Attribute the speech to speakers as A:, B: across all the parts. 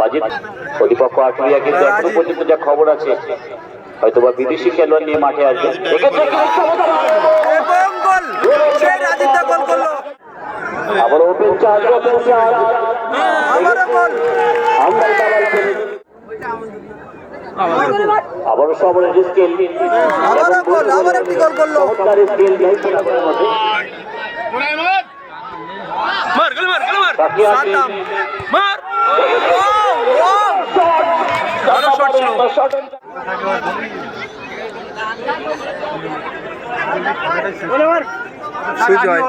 A: বাজিত প্রতিপক্ষ আটুরিয়া কিন্তু এখনও পর্যন্ত যা খবর আছে হয়তো বা বিদেশি খেলোয়াড় নিয়ে মাঠে আসবে। আবার ওপেন চার্জ ওপেন চার্জ
B: আবারও
A: সবার স্কেল
B: আবারও গোল। আবার একটি গোল করল।
A: চমৎকার স্কেল জয়পুরের মধ্যে।
C: মার গেল মার গেল মার।
A: তাকিয়ে
B: সুজয়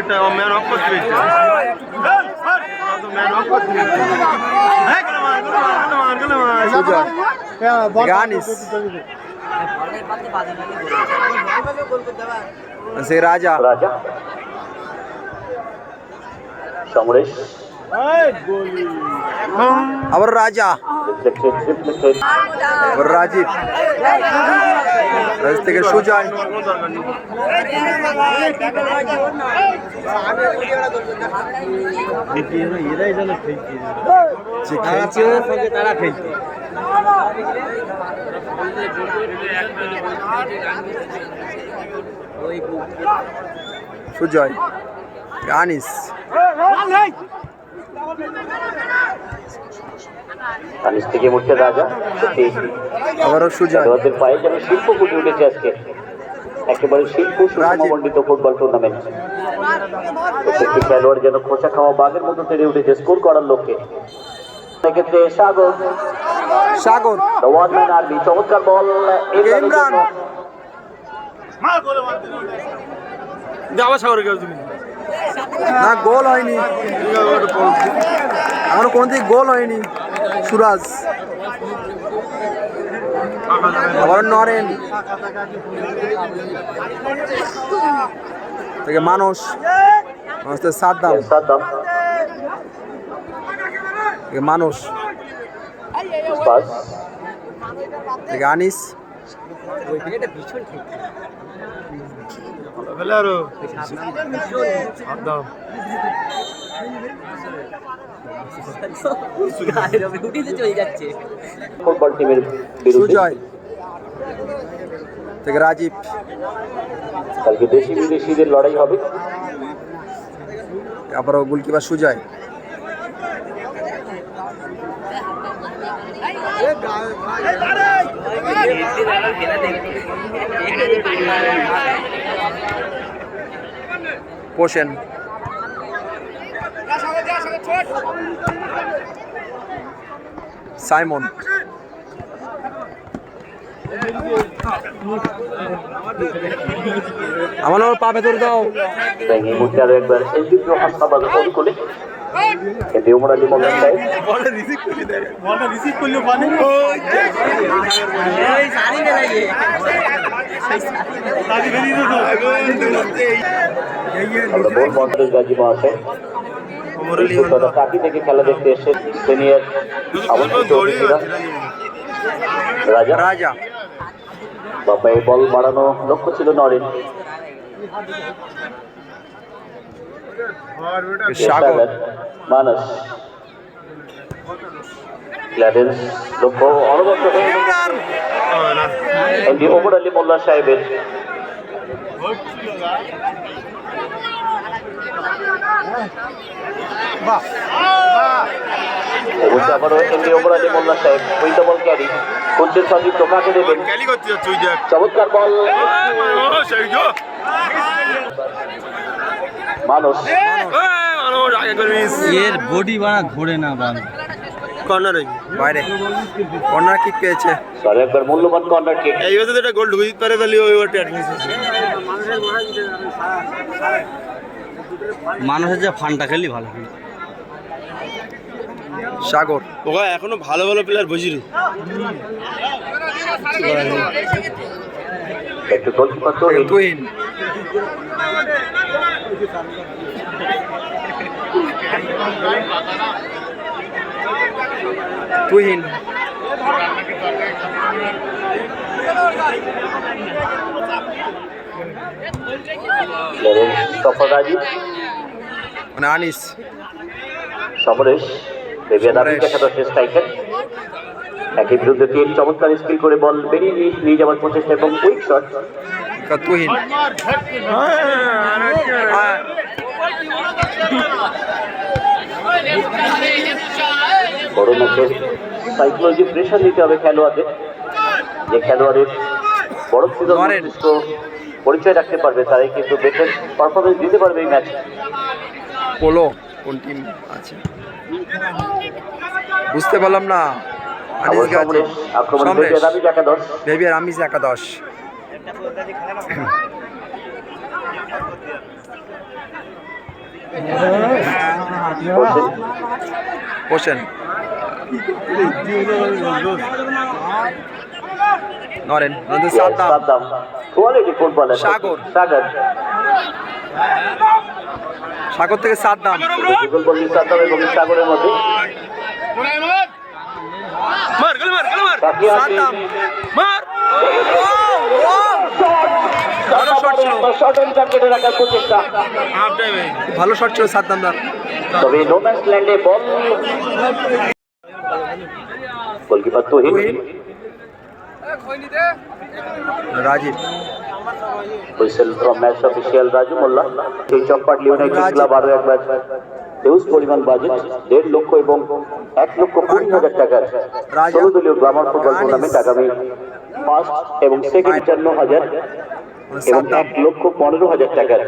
C: একটা ম্যান অফ করতে পেরেছে ওরা তো ম্যান অফ করতে পেরেছে হ্যাঁ গেল মার গেল মার গেল মার গেল মার
B: সুজয় গানিস সে রাজা
A: রাজা সমরেশ
B: আবার রাজা রাজীব রাজ থেকে সুজয় যে খেলছে সুজয় গানিস
A: আনিস থেকে মুহূর্তে রাজা সত্যি।
B: আবারও সুজয়
A: খেলোয়াড়দের পায়ে যেন শিল্প ফুটে উঠেছে আজকে। একেবারে শিল্প সুষমণ্ডিত ফুটবল টুর্নামেন্ট প্রত্যেকটি খেলোয়াড় যেন খোঁচা খাওয়া বাঘের মতো তেড়ে উঠেছে স্কোর করার লক্ষ্যে। সেক্ষেত্রে Sagar.
B: Sagar.
A: The one man army চমৎকার বল।
B: ইমরান।
C: যাওয়া সাগর গেল তুমি।
B: না, গোল হয়নি। এখনও কোন দিকে গোল হয়নি, সুরাজ। আবার নরেন। থেকে মানুষ। মানুষ থেকে সাদ্দাম।
A: সাদ্দাম
B: থেকে
C: আরও
A: ফুটবল টিমের বিরুদ্ধে
B: থেকে রাজীব।
A: কালকে দেশি বিদেশিদের লড়াই হবে।
B: আবারও গোলকিপার সুজয়। পোষেন। সাইমন। আমার ওর পা ভেতর দাও।
A: তাই এই মুহূর্তে আরও একবার এলডিপি হাসপাতাল ফোন করে কিন্তু আলী মোল্লা সাহেব
C: বলটা রিসিভ করে দেয় বলটা রিসিভ করলে পানি
A: আমরা বল মন্ত্রের গাজী মহাশয়। কাকি থেকে খেলা দেখতে এসে সিনিয়র রাজা।
B: রাজা।
A: বাবা এই বল বাড়ানো লক্ষ্য ছিল নরেন। মানস। ক্ল্যাডেন্স লক্ষ্য অনবদ্য। এমনি ওমর আলী মোল্লা সাহেবের। অবশ্যই আবারও এমনি ওমর আলী মোল্লা সাহেব। With the ball carry. কুঞ্চের Sanjeev টোকাকে দেবেন?
C: ক্যালি করতে যাচ্ছে ওই দেখ
A: চমৎকার বল। মানুষ
C: মানুষ করে
D: এর বডি বানা ঘোরে না বাল
C: কর্নারে
B: বাইরে। কর্নার কিক পেয়েছে।
A: একবার মূল্যবান কর্নার কিক
C: এই একটা গোল ঢুকে দিতে পারে তাহলে ওই
D: মানুষের যে ফানটা খেলি ভালো। খেলি
B: সাগর।
C: ওগা এখনও ভালো ভালো প্লেয়ার বুঝি রে
A: একটু গোলকিপার তো
B: থেকে তুহিন তুহিন মানে আনিস
A: সমরেশ স্ট্রাইকার একই বিরুদ্ধে তিন চমৎকার স্কিল করে বল বেরিয়ে নিয়ে যাওয়ার প্রচেষ্টা এবং কুইক শট
B: তুহিন
A: বড় ম্যাচের সাইকোলজি প্রেশার নিতে হবে খেলোয়াড়দের। যে খেলোয়াড়ের বড় সিজন
B: নরেন।
A: পরিচয় রাখতে পারবে তারাই কিন্তু বেটার পারফরমেন্স দিতে পারবে এই ম্যাচ
B: পোলো। কোন টিম আছে? বুঝতে পারলাম না।
A: একাদশ
B: হোসেন নরেন সাদ্দাম। সাগর।
A: সাগর।
B: সাগর থেকে সাত
A: যুগলপল্লী সাদ্দাম এবং সাগরের মধ্যে
C: মার গলে মার গলে মার।
A: বাকি আছে।
C: মার।
B: ভালো ছিল। শট ছিল
A: তবে নো ম্যাচ ল্যান্ডে ball goalkeeper
B: Rajib.
A: Whistle from match official Raju Molla সেই চম্পাট ইউনাইটেড। ক্লাব আরও এক ম্যাচ হিউজ পরিমাণ বাজেট দেড় লক্ষ এবং এক লক্ষ কুড়ি হাজার টাকার
B: রাজা।
A: ষোলো দলীয় গ্রামার ফুটবল টুর্নামেন্ট আগামী ফার্স্ট এবং সেকেন্ড পঞ্চান্ন হাজার এবং এক লক্ষ পনেরো হাজার টাকার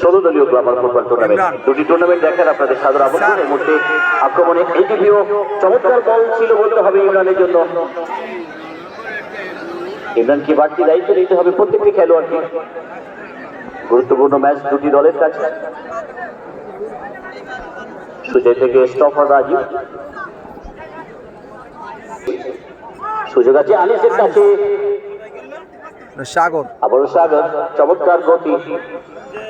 A: ষোলো দলীয় গ্রামার ফুটবল টুর্নামেন্ট দুটি টুর্নামেন্ট দেখার আপনাদের সাদর আমন্ত্রণ। এর মধ্যে আক্রমণে এটিভিও চমৎকার বল ছিল বলতে হবে ইমরানের জন্য। ইমরানকে বাড়তি দায়িত্ব নিতে হবে প্রত্যেকটি খেলোয়াড়কে? গুরুত্বপূর্ণ ম্যাচ দুটি দলের কাছে। সুজয় থেকে স্টফার রাজীব। সুযোগ আছে আনিসের কাছে।
B: সাগর।
A: আবারও সাগর চমৎকার গতি।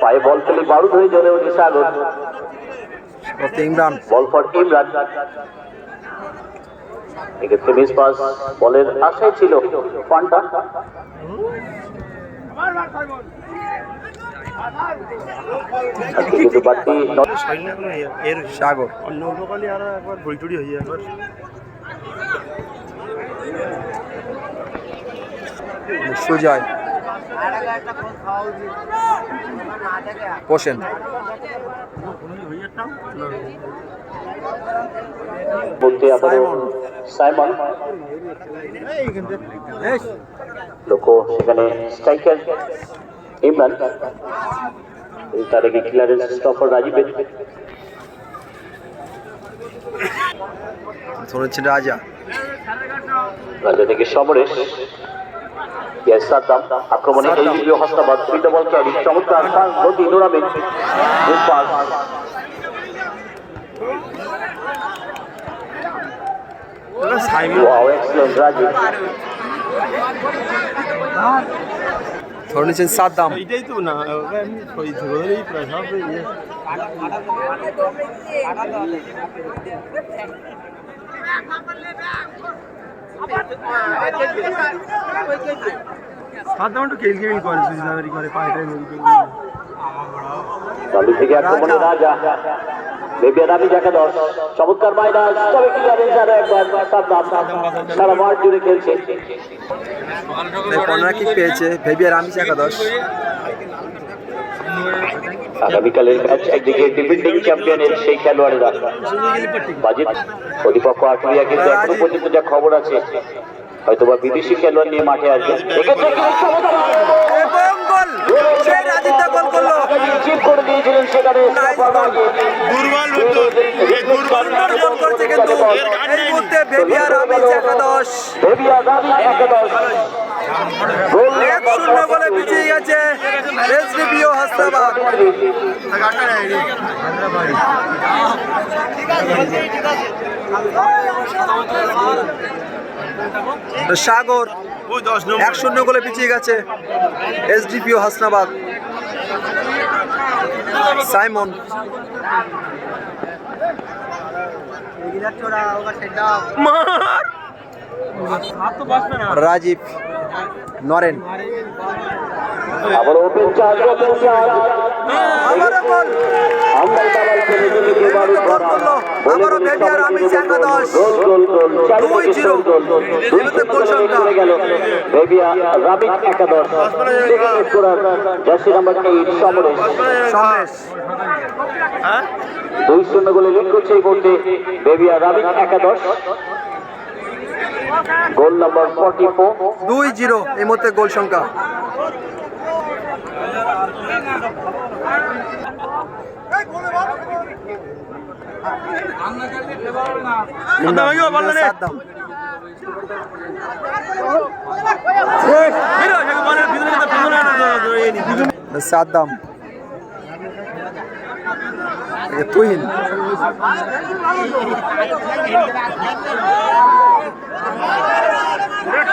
A: পায়ে বল ফেলে বারুদ হয়ে জ্বলে ওঠে Sagar.
B: Imran.
A: Ball for Imran. এক্ষেত্রে মিস পাস বলের আশায় ছিল পান্টা। আজকে কিন্তু বাড়তি
C: এর
B: সাগর
C: অন্য লোকালি একবার ঘড়ি হয়ে একবার
B: সুজয়
A: বলতে আবারও সাইমন। লোক সেখানে স্ট্রাইকার ইমরান। তার আগে ক্লিয়ারেন্স স্টফার রাজীবের
B: ধরেছেন রাজা।
A: রাজা থেকে সমরেশ। সাদ্দাম আক্রমণে এই হস্তাবাদ। ফিল্ড বল ক্যারি চমৎকার গতি tournament pass
C: Simon
A: wow excellent Rajib
B: ধরে নিয়েছেন সাদ্দাম
C: এইটাই তো না এমনি ওই ধরেই প্রায় সব ইয়ে সাধারণ একটু কেল কেমিং করে সুবিধাবাড়ি করে পায়টাই নদী করে
A: বালু থেকে আক্রমণে রাজা দাবি দেখা দশ। চমৎকার মাইনাস। তবে ক্লিয়ারেন্স আরও একবার সাদ্দাম সারা মাঠ জুড়ে খেলছে।
B: কর্নার কিক পেয়েছে?
A: আগামীকালের ম্যাচ একদিকে ডিফেন্ডিং চ্যাম্পিয়নের সেই খেলোয়াড়েরা। বাজেট প্রতিপক্ষ আটুরিয়া কিন্তু এখনও পর্যন্ত যা খবর আছে হয়তোবা বিদেশি খেলোয়াড় নিয়ে মাঠে আসবে। এক্ষেত্রে
B: গোল করল
A: চিপ করে দিয়েছিলেন সেখানে
C: দুর্বল দুর্বল
B: সুন্দর করছে কিন্তু এই মুহূর্তে ভেবিয়ার আমিস একাদশ। এক শূন্য গোলে পিছিয়ে গেছে এসডিপিও হাস্তাবাদ সাগর এক শূন্য গোলে পিছিয়ে গেছে এসডিপিও হাসনাবাদ সাইমন রাজীব নরেন। আবারও গোল করল আবারও বেবি আর আমি একাদশ দুই জিরো এমনিতে গোল সংখ্যা
A: বেবিয়া রাবিক একাদশ scorer jersey number eight Samaresh শূন্য গোলে লিড করছে এই মুহূর্তে বেবিয়া রাবিক একাদশ গোল নাম্বার ফোর
B: দুই জিরো, এই মুহূর্তে গোল সংখ্যা।
C: সাদ্দাম আগে বল না রে।
B: সাদ্দাম
C: হিরো হেগে বলের ভিতরে তো পিছনে না
B: সাদ্দাম এই তুহিন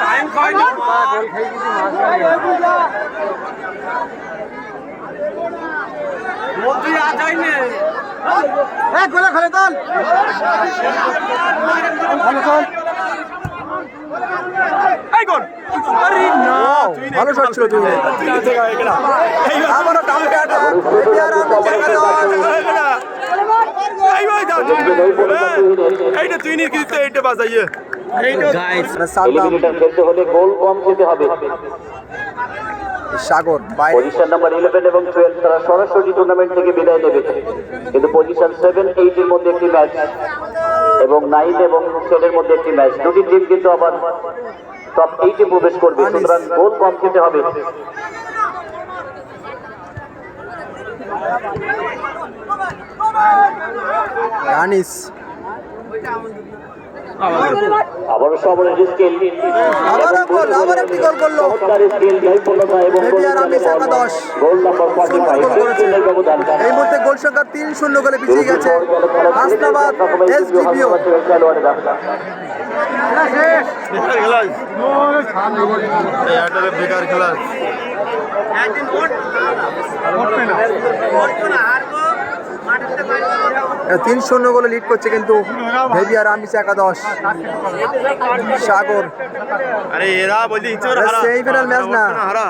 C: টাইম কয় না তুই আ যাই নে এই গোল আরে না তুই নে
B: ভালো শট ছিল তুই আবারও ডাবল হেড বেবি আর আমি একাদশ
C: এই ভাই দাও এইটা তুই নি কিন্তু এইটা বাজাইয়ে। এইটা
D: গাইস
B: সাদ্দাম।
A: এলিমিনেটর খেলতে হলে গোল কম খেতে হবে।
B: সাগর
A: পজিশন নাম্বার ইলেভেন এবং টুয়েলভ তারা সরাসরি টুর্নামেন্ট থেকে বিদায় নেবে। কিন্তু পজিশন সেভেন এইটের মধ্যে একটি ম্যাচ এবং নাইন এবং টেনের মধ্যে একটি ম্যাচ দুটি টিম কিন্তু আবার টপ এইটে প্রবেশ করবে। সুতরাং গোল কম খেতে হবে।
B: আনিস
A: আবারও সবরের স্কেল
B: আবারও গোল আবার একটি গোল করল
A: চমৎকার স্কেল নৈপুণ্যতা এবং
B: বেবি আর আমি একাদশ
A: গোল নাম্বার ফর্টি
B: সুন্দর
A: ফাইভ
B: গোল করেছে
A: ব্যবধান
B: এই মুহূর্তে গোল সংখ্যা তিন শূন্য গোলে পিছিয়ে গেছে হাসনাবাদ এসডিপিও
A: খেলোয়াড়েরা
C: বেকার খেলা এই আটারে বেকার খেলা
B: তিন শূন্য গোলে লিড করছে কিন্তু ভেবি আর আমিষ একাদশ। সাগর।
C: আরে এরা বলছি
B: semi-final match না।
C: হারা।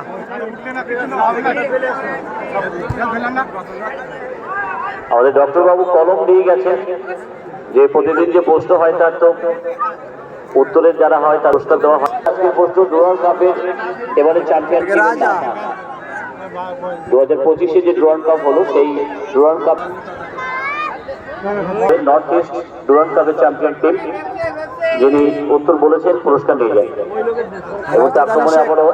A: আমাদের ডক্টর বাবু কলম দিয়ে গেছেন। যে প্রতিদিন যে প্রশ্ন হয় তার তো উত্তরের যারা হয় তার উত্তর দেওয়া হয়। কাপের এবারে চ্যাম্পিয়ন
B: রাজা।
A: দু হাজার পঁচিশে যে ডুরান কাপ হলো সেই Durand cup north east Durand কাপের চ্যাম্পিয়ন টিম যিনি উত্তর বলেছেন পুরস্কার নিয়ে যায় এবং তার আক্রমণে আবারও